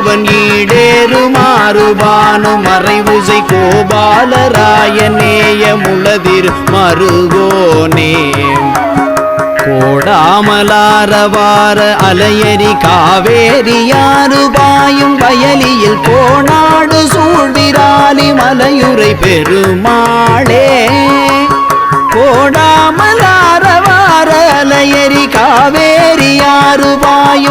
அவன் ஈடேறுமாறுபானு மறைவுசை கோபாலராயநேய முளதிர் மருகோனே கோடாமலாரவார அலையரி காவேரியாறு பாயும் வயலியில் கோணாடு சூழ்விராலி மலையுரை பெருமாளே.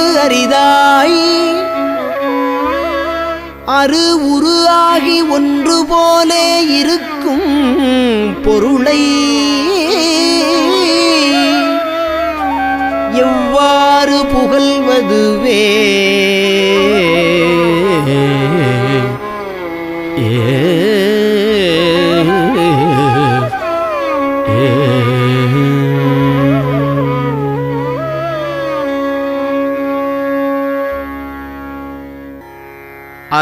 அரிதாய். அரு உருவாகி ஒன்று போலே இருக்கும் பொருளை. எவ்வாறு புகழ்வதுவே?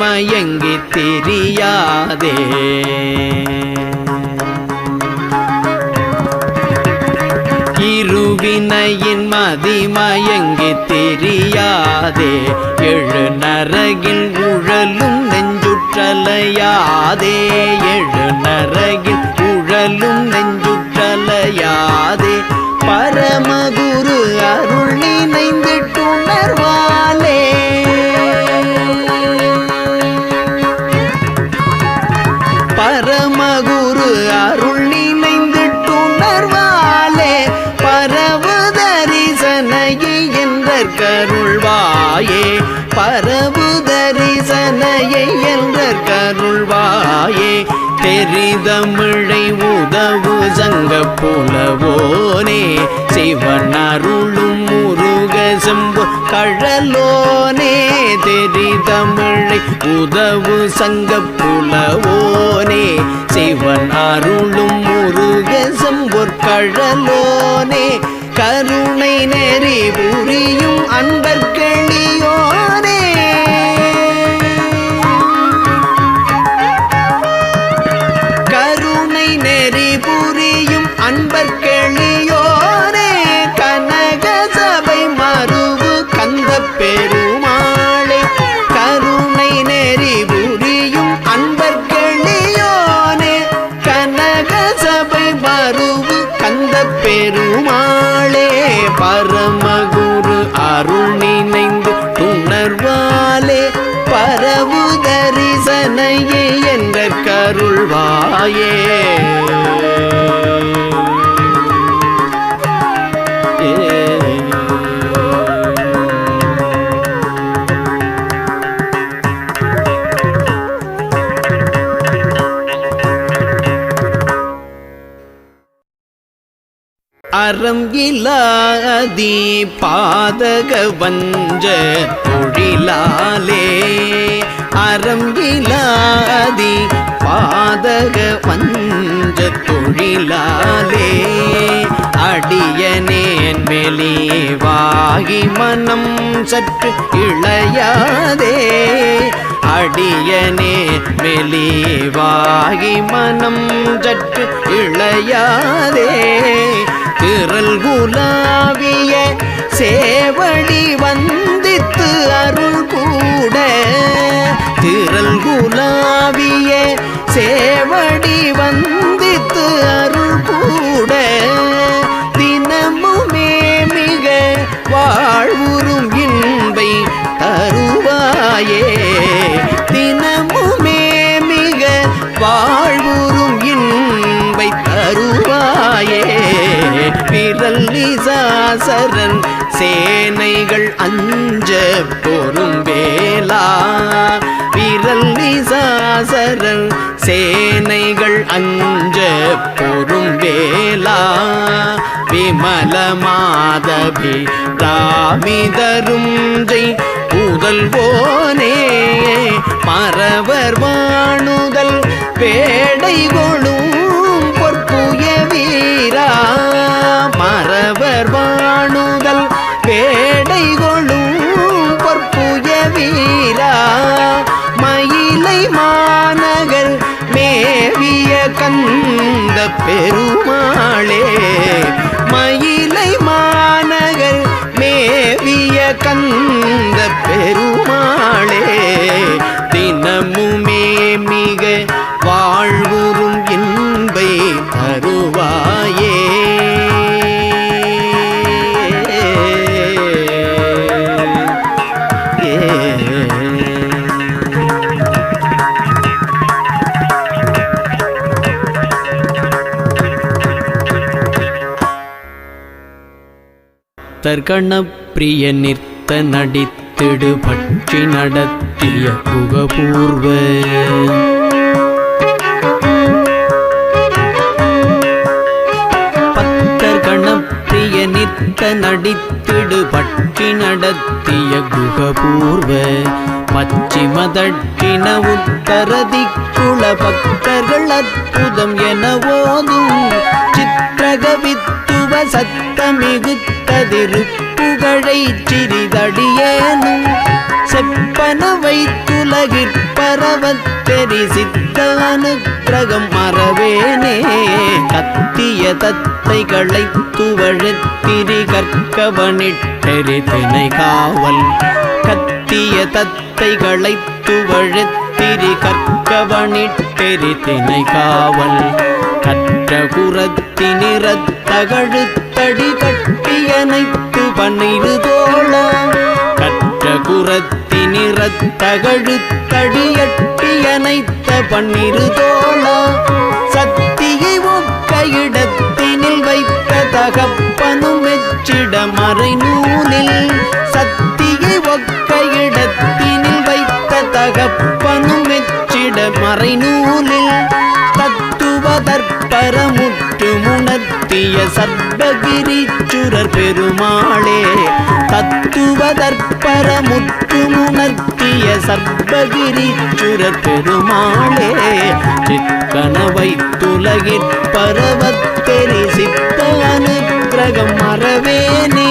மயங்கி தெரியாதே. இருவினையின் மதிமயங்கி தெரியாதே. எழு நரகில் உழலும் நெஞ்சுற்றலையாதே. எழு நரகில் சங்க புலவோனே சிவன் அருளும் முருக செம்பு கழலோனே தெரிதமிழை உதவு சங்க புலவோனே சிவன் அருளும் முருக செம்பொற் கழலோனே கருணை நெறி புரியும் அன்பர் சபை கந்த பெருமாளே பரமகுரு அருள் நினைந்து துணர்வாலே பரவு தரிசனையே என்ற கருள்வாயே. அறம் இல்லாதி பாதக வஞ்ச தொழிலாலே அறம் உலக வஞ்ச தொழிலாலே அடியனேன் வெளிவாகி மனம் சற்று இளையாதே. அடியனே மெலிவாகி மனம் சற்று இளையாதே. திரள் குலாவிய சேவடி வந்தித்து அருள் கூட. திரள் குலாவிய விரல் சேனைகள் அஞ்ச பொறும் வேலா விரல் நிசாசரன் சேனைகள் அஞ்ச பொறும் வேலா விமல மாதவி ராமிதரும் ஜெய் புதல்வோனே. மறவர் வாணுதல் பேடை தற்கண பிரிய நிற்த நடித்திடு பற்றி நடத்திய புகபூர்வ பத்தர் கணப்பிரிய நடித்திடு பற்றி நடத்திய குகபூர்வ பச்சிம தட்சிண உத்தர பக்தர்கள் அற்புதம் என ஓதும். சித்திரகவித்துவ சத்தமிகுத்ததிருப்புகழை சிறிதடியேனும் செப்பன வைத்துலகிற்பரவத் பரவத்தெறி அனுக்கிரகம் மறவேனே. கத்திய தத்தைகளை துவழத்திரி கற்கவனிட்டெறி தினை காவல். கத்திய தத்தைகளை துவழத்திரி கற்கவனிட்டெறி தினை காவல். கற்ற குரத்தினிறத்தகழுத்தடி கட்டியனைத்து பன்னிரு தோழ கற்ற குரத்தினிறத்தகழுத்தடியட்டியனைத்த பன்னிரு தோழ சக்தியை ஒக்க இடத்தினில் வைத்த தகப்பனும் மெச்சிட மறை நூலில். சக்தியை ஒக்க இடத்தினில் வைத்த தகப்பனும் மெச்சிட மறை நூலில். தற்பரமுற்று முணர்த்திய சர்வகிரிச்சுரர் பெருமாளே தத்துவதற்பரமுற்று முணர்த்திய சர்வகிரிச்சுரர் பெருமாளே சிக்கனவை துலகிற் பரவத்தெரி சித்த அனுக்கிரக மறவேனே.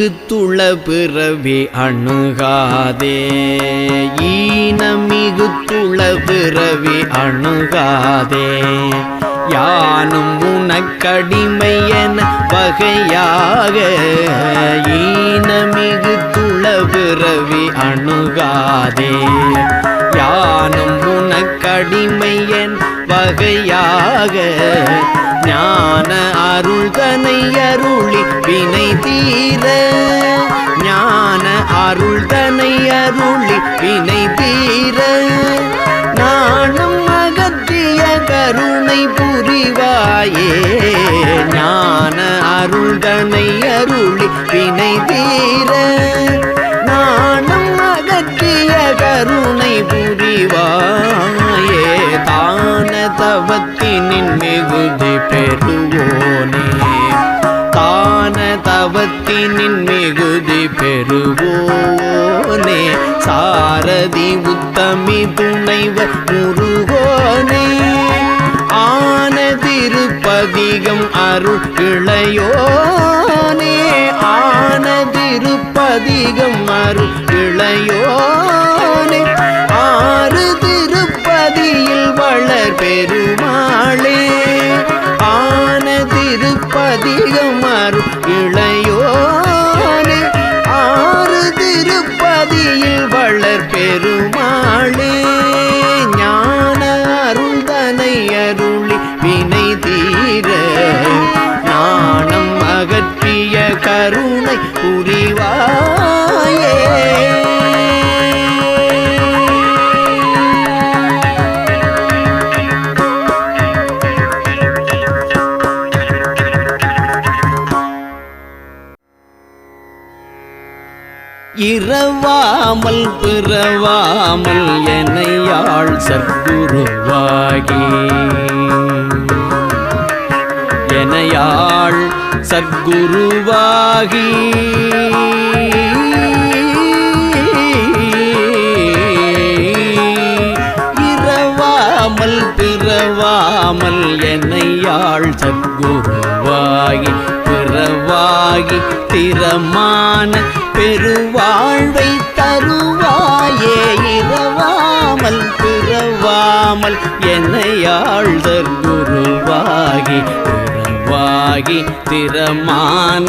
ஈனமிகுத்துள பிறவி அணுகாதே. ஈனமிகுத்துள பிறவி அணுகாதே. யானும் உனக்கடிமையன வகையாக ஈனமிகுத்துள பிறவி அணுகாதே. வகையாக ஞான அருள் தனை அருளி வினை தீர. ஞான அருள் தனை அருளி வினை தீர. நானும் அகற்றிய கருணை புரிவாயே. ஞான அருள் தனை அருளி வினை தீர. நானும் அகற்றிய கருணை புரிவாயே. தவத்தினின் மிகுதி பெறுவோனே. தான தவத்தினின் மிகுதி பெறுவோனே. சாரதி உத்தமி துணைவர் முருகோனே. ஆன திருப்பதிகம் அருள் இளையோனே ஆன திருப்பதிகம் அருள் இளையோனே ஆறு திருப்ப வளர் பெருமாளே ஆன திருப்பதிகம் அருள் இளையோனே ஆறு திருப்பதியில் வளர் பெருமாளே. இரவாமல் பிறவாமல் என்னையாள் சத்குருவாகி. என்னையாள் சத்குருவாகி. இரவாமல் பிறவாமல் என்னையாள் சத்குருவாகி. பிறவாகி திறமான பெருவாழ்வை தருவாயே இரவாமல் பிறவாமல் என்னையாள் தற்குருவாகி பிறவாகி திறமான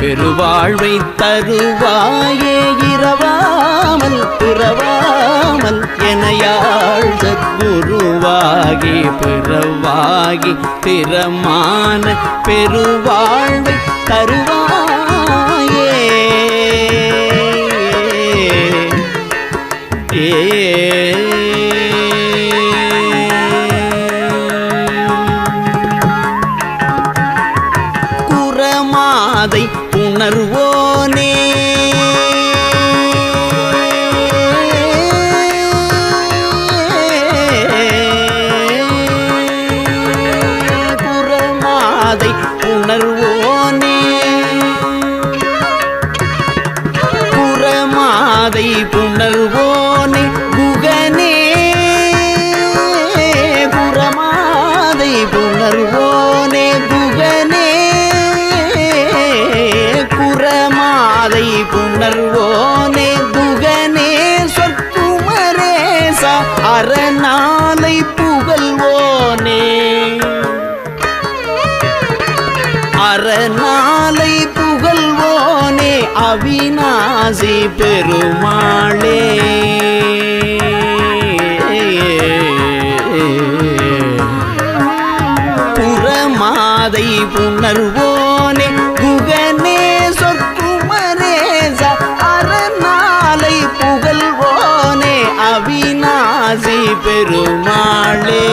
பெருவாழ்வை தருவாயே இரவாமல் பிறவாமல் எனையாள் குருவாகி பிறவாகி திறமான பெருவாழ்வை தருவாயே குரமாதை பெருமாளே. புறமாதை புணர்வோனே குகனே சொற்குமரேச அரணாலை புகழ்வோனே அவிநாசி பெருமாளே.